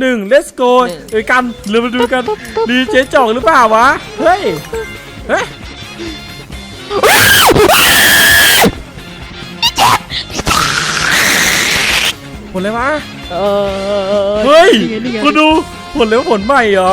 หนึ่ง let's go หนึ่งเอ้ยกันเรามาดูกันรีเจจ่องหรือเปล่าวะ เฮ้ย เฮ้ยผลเลยวะ เออเฮ้ยนี่ไงนี่ไง คุณดูผลแล้วผลใหม่เหรอ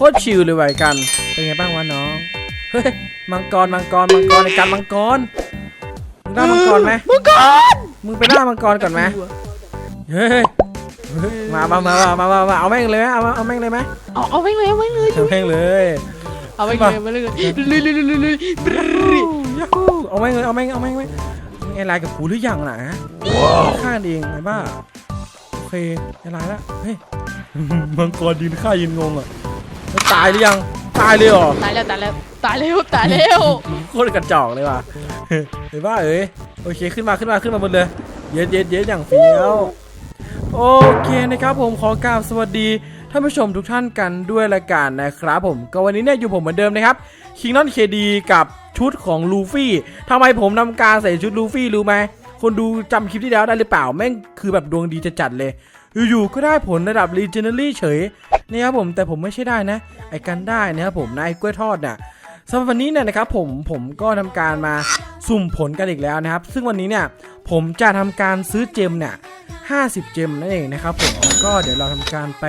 คตรชิลเลยว่ะไอ้กัน เป็นไงบ้างวะน้อง เฮ้ย มังกร มังกร มังกรไอ้กันมังกร มึงได้มังกรไหมมังกร มึงไปล่ามังกรก่อนไหมเฮ้ยเฮ้ย มามามามามามาเอาแม่งเลยไหมเอาเอาแม่งเลยไหมเอาเอาไปเลยเอาไปเลยเอาแม่งเลยเอาไปเลยเอาไปเลยลุยลุยลุยลุยลุยบรึ๊ดยัฮูเอาแม่งเลยเอาแม่งเอาแม่งไหมไอ้ไลน์กับกูหรือยังนะฆ่าเองไอ้บ้าโอเคไอ้ไลน์ละเฮ้ยมังกรยืนฆ่ายืนงงอะ แล้วตายหรือยัง ตายเลยเหรอ ตายแล้วตายแล้วตายแล้วตายแล้วโคตรกระจอกเลยว่ะไอ้บ้าเอ้ยโอเคขึ้นมาขึ้นมาขึ้นมาบนเลย เย็ดเย็ดเย็ดอย่างเฟี้ยวโอเคนะครับผมขอกราบสวัสดีท่านผู้ชมทุกท่านกันด้วยละกันนะครับผมก็วันนี้เนี่ยอยู่ผมเหมือนเดิมนะครับคิงนอนเคดีกับชุดของลูฟี่ทำไมผมทำการใส่ชุดลูฟี่รู้ไหมคนดูจำคลิปที่แล้วได้หรือเปล่าแม่งคือแบบดวงดีจะจัดเลย อยู่ๆก็ได้ผลระดับ Legendary เฉยนะครับผมแต่ผมไม่ใช่ได้นะ ไอ้กันได้นะครับผมนะไอ้กล้วยทอดน่ะสำหรับวันนี้เนี่ยนะครับผมผมก็ทำการมาสุ่มผลกันอีกแล้วนะครับ ซึ่งวันนี้เนี่ยผมจะทำการซื้อเจมเนี่ย50เจมนั่นเองนะครับผมแล้วก็เดี๋ยวเราทำการไป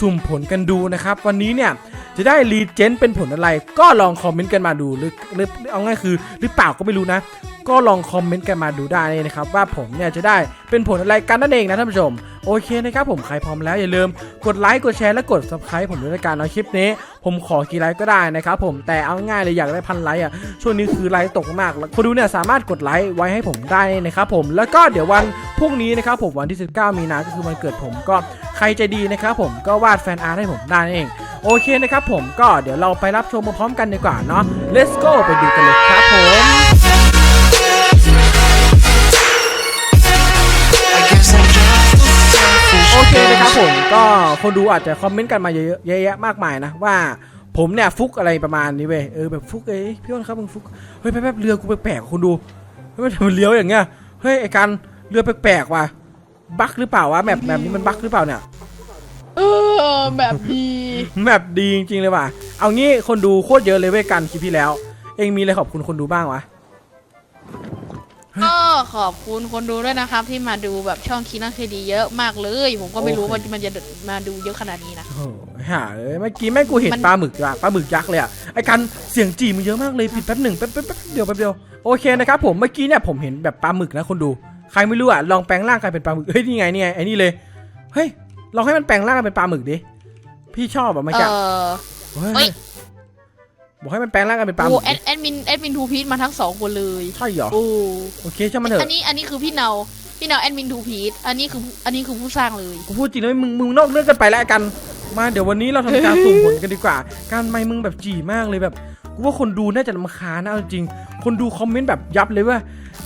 สุ่มผลกันดูนะครับ วันนี้เนี่ยจะได้รีเจนเป็นผลอะไร ก็ลองคอมเมนต์กันมาดูหรือหรือเอาง่ายคือ หรือเปล่าก็ไม่รู้นะ ก็ลองคอมเมนต์กันมาดูได้เลยนะครับว่าผมเนี่ยจะได้เป็นผลอะไรกันนั่นเองนะท่านผู้ชม โอเคนะครับผมใครพร้อมแล้วอย่าลืมกดไลค์กดแชร์และกด subscribe ผมด้วยในการเอาคลิปนี้ ผมขอกี่ไลค์ก็ได้นะครับผมแต่เอาง่ายเลยอยากได้พันไลค์อะช่วงนี้คือไลค์ตกมากแล้วคนดูเนี่ยสามารถกดไลค์ไว้ให้ผมได้นะครับผมแล้วก็เดี๋ยววันพรุ่งนี้นะครับผมวันที่ 19 มีนาก็คือวันเกิดผมก็ใครใจดีนะครับผมก็วาดแฟนอาร์ตให้ผมได้นั่นเองโอเคนะครับผมก็เดี๋ยวเราไปรับชมพร้อมกันดีกว่าเนาะ let's go ไปดูกันเลยครับผม โอเคนะครับผมก็คนดูอาจจะคอมเมนต์กันมาเยอะๆเยอะแยะมากมายนะว่าผมเนี่ยฟุกอะไรประมาณนี้เว้ยเออแบบฟุกเอ้ยพี่อ้นครับมึงฟุกเฮ้ยแป๊บๆเรือกูแปลกๆคุณดูเฮ้ยมันทำไมเลี้ยวอย่างเงี้ยเฮ้ยไอ้การเรือแปลกๆว่ะบั๊กหรือเปล่าวะแบบแบบนี้มันบั๊กหรือเปล่าเนี่ยเออแบบดีแมปดีจริงๆเลยว่ะเอางี้คนดูโคตรเยอะเลยเว้ยกันคลิปที่แล้ว เองมีอะไรขอบคุณคนดูบ้างวะ ก็ขอบคุณคนดูด้วยนะครับ ที่มาดูแบบช่องคีนังเคดีเยอะมากเลย ผมก็ไม่รู้โอเคว่ามันจะมาดูเยอะขนาดนี้นะ โอ้โหหาเอ้ยเมื่อกี้แม่งกูเห็นมัน ปลาหมึกอะปลาหมึกยักษ์เลยอะไอ้กันเสียงจีมันเยอะมากเลยผิดแป๊บหนึ่งแป๊บแป๊บแป๊บเดียวแป๊บเดียวโอเคนะครับผมเมื่อกี้เนี่ยผมเห็นแบบปลาหมึกนะคนดู ใครไม่รู้อะลองแปลงร่างกลายเป็นปลาหมึกเฮ้ยนี่ไงนี่ไงไอ้นี่เลยเฮ้ยลองให้มันแปลงร่างกลายเป็นปลาหมึกดิพี่ชอบอะไม่เอใช่อเฮ้ยเฮ้ย บอกให้มันแปลงร่างกลายเป็นปลาหโอ้มึกแอดิดแอดมินแอดมินทูพีทมาทั้งสองคนเลยใช่เหรอโอ้โอเคช่างมันเถอะอันนี้อันนี้คือพี่เนาพี่เนาแอดมินทูพีทอันนี้คืออันนี้คือผู้สร้างเลย กูพูดจริงนะมึงมึงนอกเรื่องกันไปแล้วกัน มาเดี๋ยววันนี้เราทำการสุ่มผลกันดีกว่า การไม่มึงแบบจีมากเลยแบบกูว่าคนดูน่าจะรำคาญนะเอาจริง คนดูคอมเมนต์แบบยับเลยว่า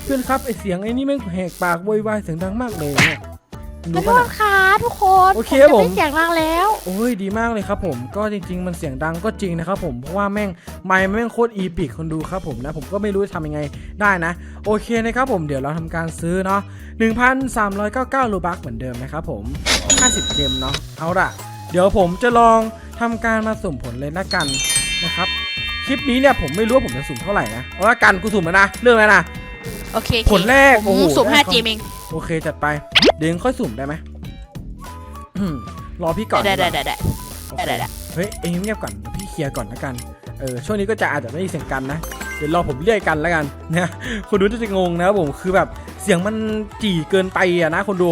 เพื่อนครับไอเสียงไอ้นี่แม่งแหกปากโวยวายเสียงดังมากเลยเนี่ยมึง ขอรู้โทปะษน่ะ ค่ะทุกคนโอเคจะผม ไม่เสียงดังแล้วโอ้ยดีมากเลยครับผมก็จริง ๆ มันเสียงดังก็จริงนะครับผมเพราะว่าแม่งไมค์แม่งโคตรอีพิกคนดูครับผมนะผมก็ไม่รู้จะทำยังไงได้นะ โอเคนะครับผมเดี๋ยวเราทำการซื้อเนาะ1,399ลูบักเหมือนเดิมนะครับผม 50เกมเนาะเอาล่ะ เดี๋ยวผมจะลองทำการมาสุ่มผลเลยละกันนะครับคลิปนี้เนี่ยผมไม่รู้ว่าผมจะสุ่มเท่าไหร่นะเอาละกันกูสุ่มแล้วนะเรื่องแล้วนะ โอเคผลแรกผมโอ้โหสุ่ม ได้ห้าก่อนเจมเอง โอเคจัดไป เดี๋ยวค่อยสุ่มได้ไหมอืมรอพี่ก่อนได้กได้ว่าได้ได้โอเคได้ได้เฮ้ยเองเงียบก่อนเดี๋ยวพี่เคลียร์ก่อนละกัน เออช่วงนี้ก็จะอาจจะไม่ได้เสียงกันนะ เดี๋ยวรอผมเรียกกันละกันนะคนดูจะงงนะครับผมคือแบบเสียงมันจี่เกินไปอะนะคนดู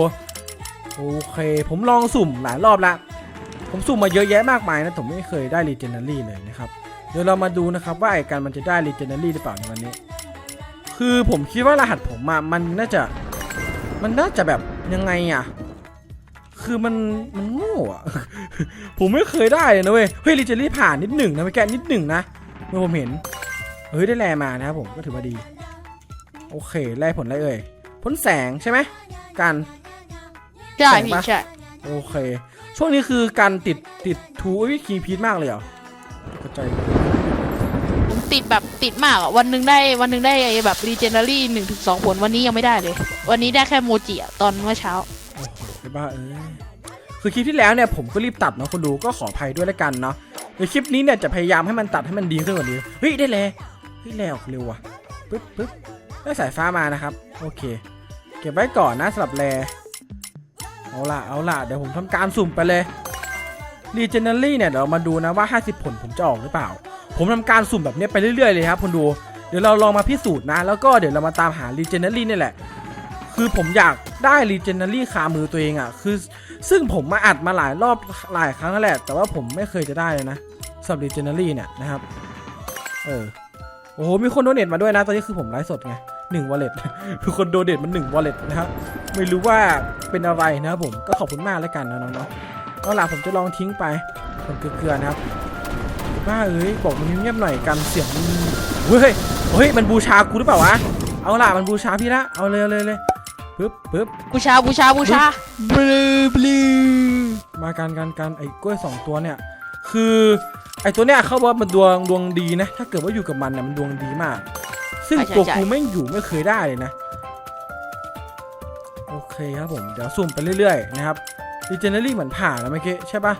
โอเค ผมลองสุ่มหลายรอบละ ผมสุ่มมาเยอะแยะมากมายนะผมไม่เคยได้ Legendary เลยนะครับ เดี๋ยวเรามาดูนะครับว่าไอ้การมันจะได้ Legendary หรือเปล่าในวันนี้ คือผมคิดว่ารหัสผมอะมันน่าจะ มันน่าจะแบบยังไงอะคคือมันมันโง่อะผมไม่เคยได้เลยนะเว้ย เฮ้ยลิเจอรี่ผ่านนิดหนึ่งนะเมื่อกี้นิดหนึ่งนะเมื่อผมเห็น เฮ้ยได้แลมานะครับผมก็ถือว่าดี โอเคแลผลอะไรเอ่ยผลแสงใช่ไหมการใช่แปลกพี่ปะใช่โอเค ช่วงนี้คือการติดติดทูวิคีพีทมากเลยเหรอเข้าใจผม ติดแบบติดมากอะวันหนึ่งได้วันหนึ่งได้ไอ้แบบรีเจนเนอรี่หนึ่งถึงสองผลวันนี้ยังไม่ได้เลย วันนี้ได้แค่โมจิอะตอนเมื่อเช้าไอ้บ้าเอ้ยคือคลิปที่แล้วเนี่ยผมก็รีบตัดเนาะคนดูก็ขออภัยด้วยแล้วกันเนาะในคลิปนี้เนี่ยจะพยายามให้มันตัดให้มันดีขึ้นกว่านี้เฮ้ยได้แล้วเฮ้ยแล้วออกเร็วว่ะปึ๊บปึ๊บได้สายฟ้ามานะครับ โอเค เก็บไว้ก่อนนะสำหรับแรเอาล่ะเอาล่ะเดี๋ยวผมทำการสุ่มไปเลยรีเจนเนอรี่เนี่ยเดี๋ยวมาดูนะว่า 50 ผลผมจะออกหรือเปล่า ผมทำการสุ่มแบบนี้ไปเรื่อยๆเลยครับคนดู เดี๋ยวเราลองมาพิสูจน์นะ แล้วก็เดี๋ยวเรามาตามหารีเจนเนอรี่นี่แหละ คือผมอยากได้รีเจนเนอรี่คามือตัวเองอะ่ะ คือ ซึ่งผมมาอัดมาหลายรอบหลายครั้งแล้วแหละ แต่ว่าผมไม่เคยจะได้เลยนะสำหรับรีเจนเนอรี่เนี่ยนะครับ เออ โอ้โห มีคนโดเนทมาด้วยนะ ตอนนี้คือผมไลฟ์สดไงหนึ่งวอลเล็ตคือคนโดเนทมันหนึ่งวอลเล็ตนะครับ ไม่รู้ว่าเป็นอะไรนะครับผม ก็ขอบคุณมากแล้วกันนะน้องๆเอาล่ะผมจะลองทิ้งไปคนเกลือๆนะครับ บ้าเอ้ยบอกมันเงียบๆหน่อยกันเสียงมันเฮ้ยเฮ้ยมันบูชากูหรือเปล่าวะเอาล่ะมันบูชาพี่ละเอาเลยเอาเลยเลยปึ๊บปึ๊บบูชาบูชาบูชาบลูบลูมากันกันกันไอ้กล้วยสองตัวเนี่ย คือไอ้ตัวเนี้ยเขาบอกว่ามันดวงดวงดีนะ ถ้าเกิดว่าอยู่กับมันเนี่ยมันดวงดีมาก ซึ่งตัวกูไม่งอยู่ไม่เคยได้เลยนะ โอเคครับผมเดี๋ยวสุ่มไปเรื่อยๆนะครับดีเจเนอรี่เหมือนผ่านแล้วเมื่อกี้ใช่ปะ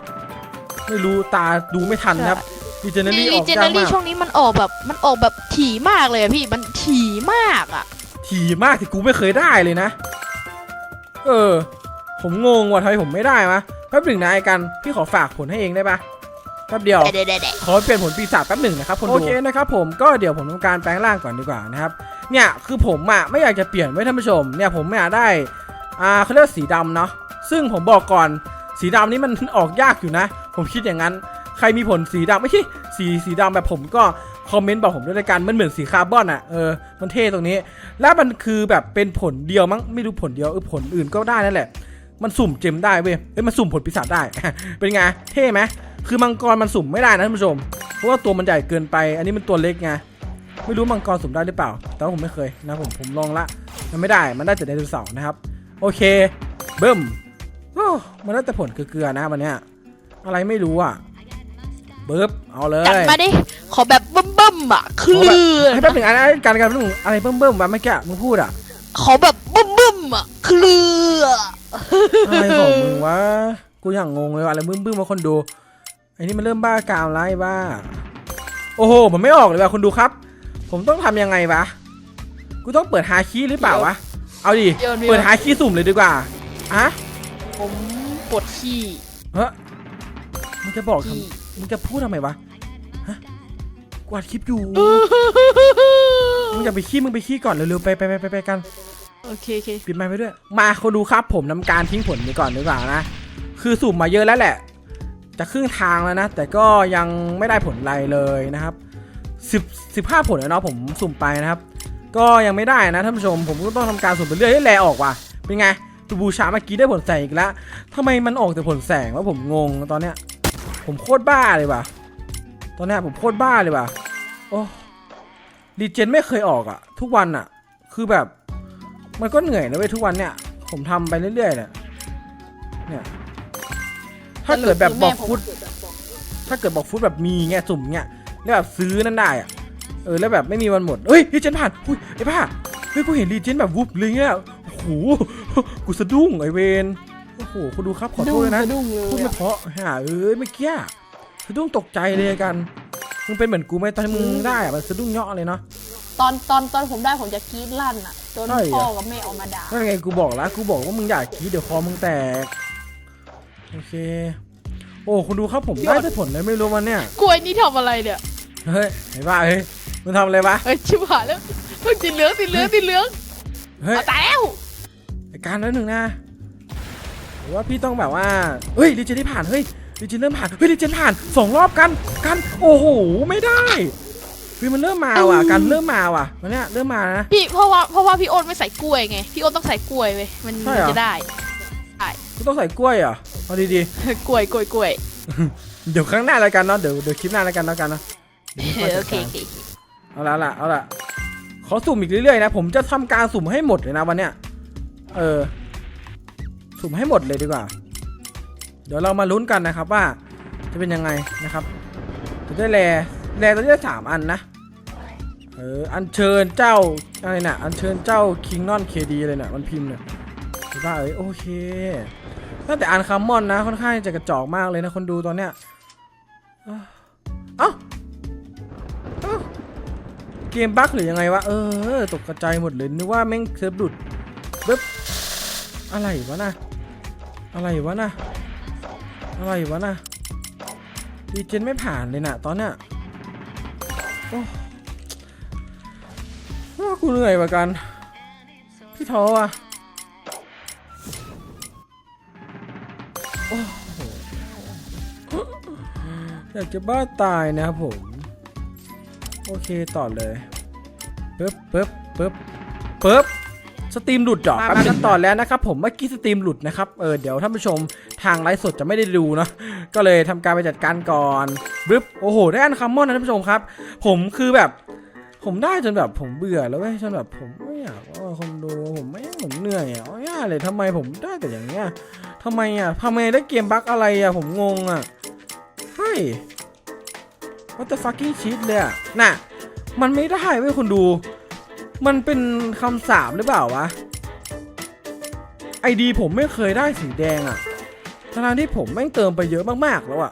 ไม่รู้ตาดูไม่ทันนะครับ ดีเจเนอรี่อรีอกเจนยาเนอกรี่มากช่วงนี้มันออกแบบมันออกแบบถี่มากเลยอะพี่มันถี่มากอะ ถี่มากที่กูไม่เคยได้เลยนะ เออ ผมงงว่ะทำไมผมไม่ได้มะแป๊บหนึ่งนะไอ้กันพี่ขอฝากผลให้เองได้ปะแป๊บเดียว เด็ดเด็ดขอเปลี่ยนผลปีศาจแป๊บหนึ่งนะครับคนดูโอเคนะครับผมก็เดี๋ยวผมทำการแปลงร่างก่อนดีกว่านะครับเนี่ยคือผมอะไม่อยากจะเปลี่ยนไว้ท่านผู้ชมเนี่ยผมไม่อยากได้อ่าเขาเรียกว่าสีดำเนาะซึ่งผมบอกก่อนสีดำนี่มัน ออกยากอยู่นะ ผมคิดอย่างนั้น ใครมีผลสีดำไม่ใช่สีสีดำแบบผมก็คอมเมนต์บอกผมด้วยละกันมันเหมือนสีคาร์บอนอะเออมันเท่ตรงนี้ แล้วมันคือแบบเป็นผลเดียวมั้งไม่รู้ผลเดียวเออผลอื่นก็ได้นั่นแหละ มันสุ่มเจมได้เว้ยเอ้ยมันสุ่มผลปีศาจได้ เป็นไงเท่ไหมคือมังกรมันสุ่มไม่ได้นะท่านผู้ชม เพราะว่าตัวมันใหญ่เกินไป อันนี้มันตัวเล็กไงไม่รู้มังกรสุ่มได้หรือเปล่า แต่ว่าผมไม่เคยนะผมผมลองละมันไม่ได้มันได้แต่ไดโนเสาร์นะครับ โอเคเบิ้มโอ้มันได้แต่ผลเกลือๆนะวันเนี้ยอะไรไม่รู้อะ เบิบเอาเลยจัดมาดิขอแบบบึ้มบึ้มๆอะคือให้แป๊บหนึ่งอันนั้นการการแป๊บหนึ่งอะไรเบิ้มเบิ้มๆวะเมื่อกี้มึงพูดอะขอแบบบึ้มบึ้มๆอะคืออะไรของมึงวะกูอย่างงงเลยว่ะอะไรบึ้มบึ้มๆมาคนดูไอ้นี่มันเริ่มบ้ากามแล้วไอ้บ้า โอ้โหมันไม่ออกเลยว่ะคนดูครับ ผมต้องทำยังไงวะกูต้องเปิดฮาคีหรือเปล่าวะเอาดิโยนเปิดฮาคีสุ่มเลยดีกว่าอะผมปวดขี้เฮ้ยมึงจะบอกทขี้ำ มึงจะพูดทำไมวะฮะกูอัดคลิปอยู่ มึงอย่าไปขี้มึงไปขี้ก่อนเร็วๆไปไปไปไปไปกัน โอเคโอเคปิดไมค์ไปด้วย มาคนดูครับผมทำการทิ้งผลไปก่อนดีกว่านะ คือสุ่มมาเยอะแล้วแหละ จะครึ่งทางแล้วนะ แต่ก็ยังไม่ได้ผลอะไรเลยนะครับสิบสิบห้าผลแล้วเนาะผมสุ่มไปนะครับ ก็ยังไม่ได้นะท่านผู้ชม ผมก็ต้องทำการสุ่มไปเรื่อยให้แลออกว่ะ เป็นไงตัวบูชาเมื่อกี้ได้ผลแสงอีกแล้วทำไมมันออกแต่ผลแสงวะผมงงตอนเนี้ย ผมโคตรบ้าเลยว่ะ ตอนเนี้ยผมโคตรบ้าเลยว่ะ โอ้ดีเจนไม่เคยออกอะทุกวันอะคือแบบ มันก็เหนื่อยนะเว้ยทุกวันเนี่ย ผมทำไปเรื่อยๆเนี่ยเนี่ย ถ้าเกิดแบบบอกฟุตถ้าเกิดบอกฟุตแบบมีเงี้ยสุ่มเงี้ยแล้วแบบซื้อนั่นได้อะเออแล้วแบบไม่มีวันหมดเฮ้ยรีเจนผ่านอุ้ยไอ้บ้าเฮ้ยกูเห็นรีเจนแบบวุบเลยเงี้ยโอ้โหกูสะดุ้งไอเวน โอ้โหคุณดูครับขอโทษเลยนะดุ้งเลพูดยไม่เพราะหาเอ้ยเมื่อกี้อะสะดุ้งตกใจเลยกันมึงเป็นเหมือนกูไหมตอนที่มึงได้อะมันสะดุ้งเยาะเลยเนาะตอนตอนตอนผมได้ผมจะกรี๊ดลั่นอะจนใช่เหรอพ่อกับแม่ออกมาด่านั่นไงกูบอกแล้วกูบอกว่ามึงอยากคิดเดี๋ยวคอมึงแตกโอเค โอ้คุณดูครับผมได้แต่ผลเลยไม่รู้มันเนี่ยกล้วยนี่ทำอะไรเนี่ยเฮ้ยไอ้บ้าเฮ้ยมึงทำอะไรวะเอ้ยชิบหายแล้วเฮ้ยติดเหลืองติดเหลืองติดเหลืองเฮ้ยเอาตายแล้วไอ้การนั้นหนึ่งนะ หรือว่าพี่ต้องแบบว่าเฮ้ยดิเจนที่ผ่านเฮ้ยดิเจนเริ่มผ่านเฮ้ยดิเจนผ่านสองรอบกันกันโอ้โหไม่ได้เฮ้ยมันเริ่มมาว่ะกันเริ่มมาว่ะมันเนี่ยเริ่มมานะพี่เพราะว่าเพราะว่าพี่โอนไม่ใส่กล้วยไงพี่โอนต้องใส่กล้วยเว้ยมันใช่เหรอจะได้ใช่กูต้องใส่กล้วยเหรอะเอาดีกล้วยกล้วยกล้วยๆเดี๋ยวครั้งหน้าแล้วกันเนาะเดี๋ยวเดี๋ยวคลิปหน้าแล้วกันแล้วกันเนาะดี๋ยวพี่ค่อยโอจัดเคการโอเคเอาละละเอาละขอสุ่มอีกเรื่อยๆนะ ผมจะทำการสุ่มให้หมดเลยนะวันเนี้ยเออ สุ่มให้หมดเลยดีกว่า เดี๋ยวเรามาลุ้นกันนะครับว่าจะเป็นยังไงนะครับจะได้แลแลตัวนี้ได้สามอันนะเอออันเชิญเจ้าอะไรน่ะอันเชิญเจ้าคิงนอนเคดีเลยน่ะมันพิมพ์เนี่ยถือว่าเอ้ยโอเคตั้งแต่อันคัมมอนนะ ค่อนข้างจะกระจอกมากเลยนะคนดูตอนเนี้ยเอ้าเอ้าเกมบั๊กหรือยังไงวะเออ ตกกระจายหมดเลยนึกว่าแม่งเซิร์ฟหลุดเบ๊บอะไรวะนะ อะไรวะนะอะไรวะนะดีเจนไม่ผ่านเลยนะตอนเนี้ยโอ้ว่ากูเหนื่อยกว่ากัน พี่ท้ออะโอ้โหอยากจะบ้าตายนะครับผม โอเคต่อเลยปึ๊บปึ๊บปึ๊บปึ๊บ สตรีมหลุดเหรอมากันต่อแล้วนะครับผมเมื่อกี้สตรีมหลุดนะครับเออเดี๋ยวท่านผู้ชมทางไลฟ์สดจะไม่ได้ดูเนาะก็เลยทำการไปจัดการก่อนปึ๊บโอ้โหได้อันคัมมอนนะท่านผู้ชมครับ ผมคือแบบ ผมได้จนแบบผมเบื่อแล้วเว้ยจนแบบผมไม่อยากว่าคนดูผมไม่ผมเหนื่อยอะเอาง่ายเลยทำไมผมได้แต่อย่างเงี้ยทำไมอะทำไมได้เกมบั๊กอะไรอะผมงงอะเฮ้ย what the fucking shit เลยอะน่ะมันไม่ได้เว้ยคนดู มันเป็นคำสาปหรือเปล่าวะไอดีผมไม่เคยได้สีแดงอะทั้งๆที่ผมแม่งเติมไปเยอะมากๆแล้วอะ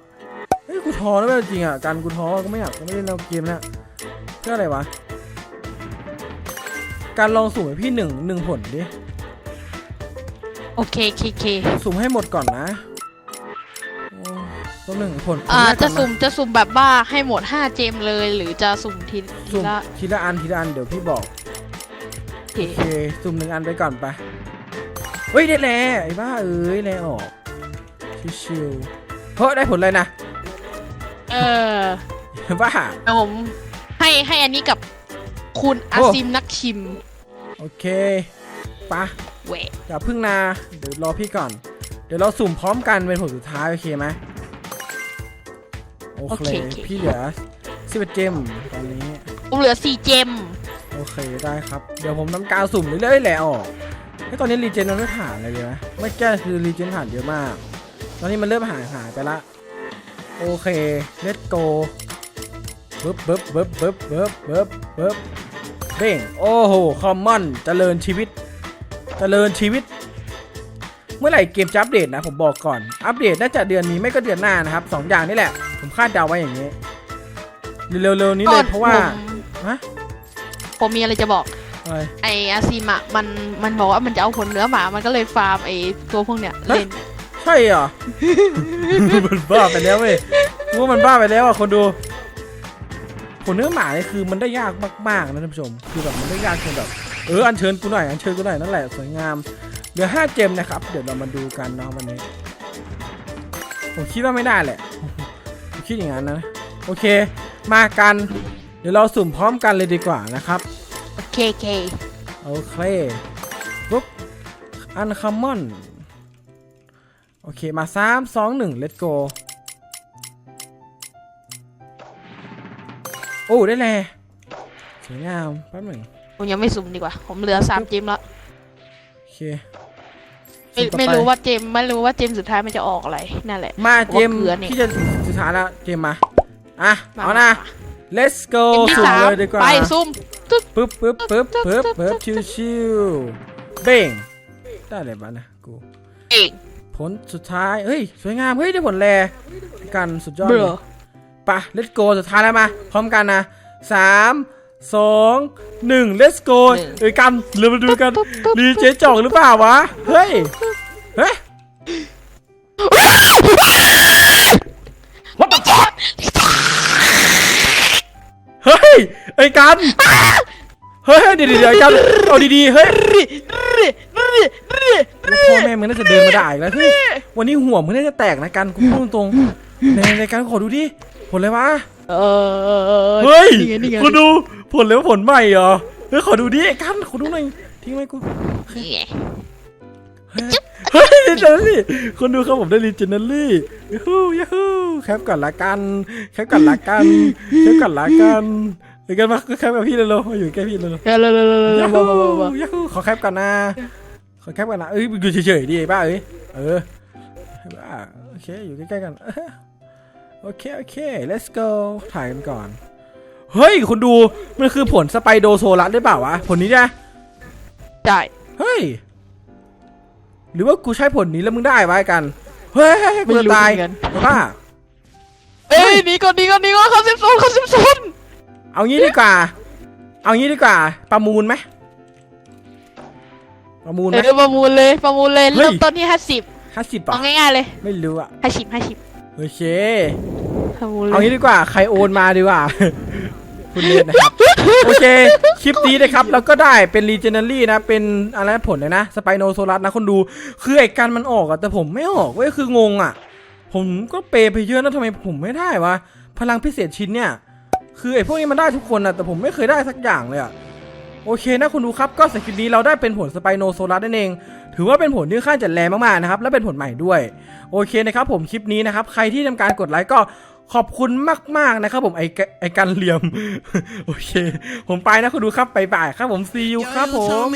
เฮ้ยกูท้อแล้วเว้ยจริงอะการกูท้อก็ไม่อยากก็ไม่เล่นแล้วเกมเนี้ยเพื่ออะไรวะ การลองสุ่มให้พี่หนึ่งหนึ่งผลดิ โอเคเคเคสุ่มให้หมดก่อนนะโอ้ต้องหนึ่งผลผลอ่าแรกก่จะอนนสุ่มจะสุ่มแบบว่าให้หมด5เจมเลย หรือจะสุ่มทีทีสุ่มละทีละอันทีละอันเดี๋ยวพี่บอก โอเคโอเคสุ่มหนึ่งอันไปก่อนไปเฮ้ยได้แล้วไอ้บ้าเอ้ยแลออกชิวๆเฮ้ยได้ผลเลยนะเออบ้าเอาผมให้ให้อันนี้กับคุณอาโอ้ซิมนักชิม โอเคปะแหวะอย่าพึ่งนาเดี๋ยวรอพี่ก่อน เดี๋ยวเราสุ่มพร้อมกันเป็นผลสุดท้าย โอเคไหมโอเค พี่เหลือ11เจมตอนนี้ผมเหลือ4เจม โอเคได้ครับ เดี๋ยวผมทำการสุ่มเรื่อยๆแหละออกให้ตอนนี้รีเจนมันไม่ผ่านเลยดีไหมไม่แก้คือรีเจนผ่านเยอะมาก ตอนนี้มันเริ่มหายหายไปละ โอเค let's go บึ๊บบึ๊บบึ๊บบึ๊บบึ๊บบึ๊บบึ๊บเบ้งโอ้โหคอมมอนเจริญชีวิต เจริญชีวิต เมื่อไหร่เกมจะอัปเดตนะ ผมบอกก่อน อัปเดตน่าจะเดือนนี้ไม่ก็เดือนหน้านะครับสองอย่างนี่แหละ ผมคาดเดาไว้อย่างนี้ เร็วๆนี้เลยเพราะว่าผมฮะ ผมมีอะไรจะบอก อะไรไออาซิมอะมันมันบอกว่ามันจะเอาผลเนื้อหมา มันก็เลยฟาร์มไอตัวพวกเนี้ยเล่น ใช่เหรอ มันบ้าไปแล้วเว้ยกูว่ามันบ้าไปแล้วอะคนดูผลเนื้อหมาเนี่ยคือมันได้ยากมากๆนะท่านผู้ชม คือแบบมันได้ยากจนแบบเอออัญเชิญกูหน่อยอัญเชิญกูหน่อยนั่นแหละสวยงามเหลือห้าเจมนะครับ เดี๋ยวเรามาดูกันเนาะวันนี้ ผมคิดว่าไม่ได้แหละ ผมคิดอย่างนั้นนะ โอเค มากันเดี๋ยวเราสุ่มพร้อมกันเลยดีกว่านะครับ โอเคเคโอเคปุ๊บอันคัมมอน โอเค มาสามสองหนึ่ง let's go โอ้ ได้แล้วสวยงามแป๊บหนึ่งผมยังไม่สุ่มดีกว่า ผมเหลือ3เจมแล้วโอเคไม่สุ่ต่อปไม่รู้ว่าเจมไม่รู้ว่าเจมสุดท้ายมันจะออกอะไรนั่นแหละมาเจมว่าเกลือนี่ที่จะสุดท้ายแล้วเจมมา อะ มาเอานะ let's go เจมที่สุ่มสามเลยดีกว่าไปซุ่มตึ๊ดปึ๊บปึ๊บปึ๊บปึ๊บปึ๊บชิวชิวๆเบ่งได้เลยบ้านะกู เองผลสุดท้าย เฮ้ย สวยงาม เฮ้ย ได้ผลแลกันสุดยอดเบลเลอยไปะ let's go สุดท้ายแล้วมา พร้อมกันนะสามสองหนึ่ง let's go เอ้ยกันเรามาดูกันรีเจจ่องหรือเปล่าวะ เฮ้ย เฮ้ย ยไอ้กันเฮ้ยเดี๋ยวเดี๋ยวไอ้กันเอาดีๆเฮ้ยพ่อแม่มึงน่าจะเดินมาด่าอีกแล้วเฮ้ยวันนี้หัวมึงน่าจะแตกนะกันกูพูดตรงๆในในการขอดูดิผลอะไรวะเฮ้ยนี่ไงนี่ไงคุณดูผลแล้วผลใหม่เหรอเฮ้ยขอดูดิไอ้กันขอดูหน่อยทิ้งไว้กูเฮ้ย ฮ้ยลีเจนลี่คนดูครับผมได้ลีเจนลี่ยูฮูยูฮูแคปก่อนละกันแคปก่อนละกันแคปก่อนละกันเดี๋ยวกันมาแคปกับพี่เลยๆมาอยู่ใกล้พี่เลยๆเออเลยเลยเลยยาเยฮูบ้าบ้าบ้ายฮูขอแคปก่อนนะขอแคปก่อนนะเอ้ยอยู่เฉยๆดิบ้าเอ้ยเออบ้าโอเคอยู่ใกล้ๆกันโอเคโอเค let's go ถ่ายกันก่อนเฮ้ยคุณดูมันคือผลสไปโดโซลัสได้เปล่าวะผลนี้นะใช่เฮ้ย หรือว่ากูใช้ผลนี้แล้วมึงได้ไว้กัน เฮ้ยกูจะตายบ้าเอ้ยหนี่ก่อนหนี่ก่อนหนี่ก่อนเขาสิบโซนเขาสิบโซนเอางี้ดีกว่า เอางี้ดีกว่า ประมูลไหมประมูลไหเอมอประมูลเลยประมูลเลยเฮ้ยเริ่มต้นที่ห้าสิบห้าสิบเอาอะง่ายๆเลย ไม่รู้อะห้าสิบห้าสิบโอเคประมูลเลเอายงี้ดีกว่า ใครโอนมาดีกว่า คุณเล่นนะครับ โอเค คลิปนี้นะครับแล้วก็ได้เป็น Legendary นะ เป็นอะไรผลเลยนะ สไปโนโซลัสนะคนดู คือไอ้กันมันออกอะแต่ผมไม่ออกเว้ยคืองงอะผมก็เปย์ไปเยอะนะทำไมผมไม่ได้วะ พลังพิเศษชิ้นเนี่ย คือไอ้พวกนี้มันได้ทุกคนอะแต่ผมไม่เคยได้สักอย่างเลยอะโอเคนะคุณดูครับก็สคริปนี้เราได้เป็นผลสไปโนโซลัสนั่นเอง ถือว่าเป็นผลที่ค่อนข้างจะแรงมากๆนะครับ และเป็นผลใหม่ด้วย โอเคนะครับผมคลิปนี้นะครับ ใครที่ทำการกดไลค์ก็ ขอบคุณมาก ๆ นะครับผมไอ้ไอ้กันเหลี่ยม โอเค ผมไปนะคุณดูครับไปบ่ายครับผมซีอูครับผ you ม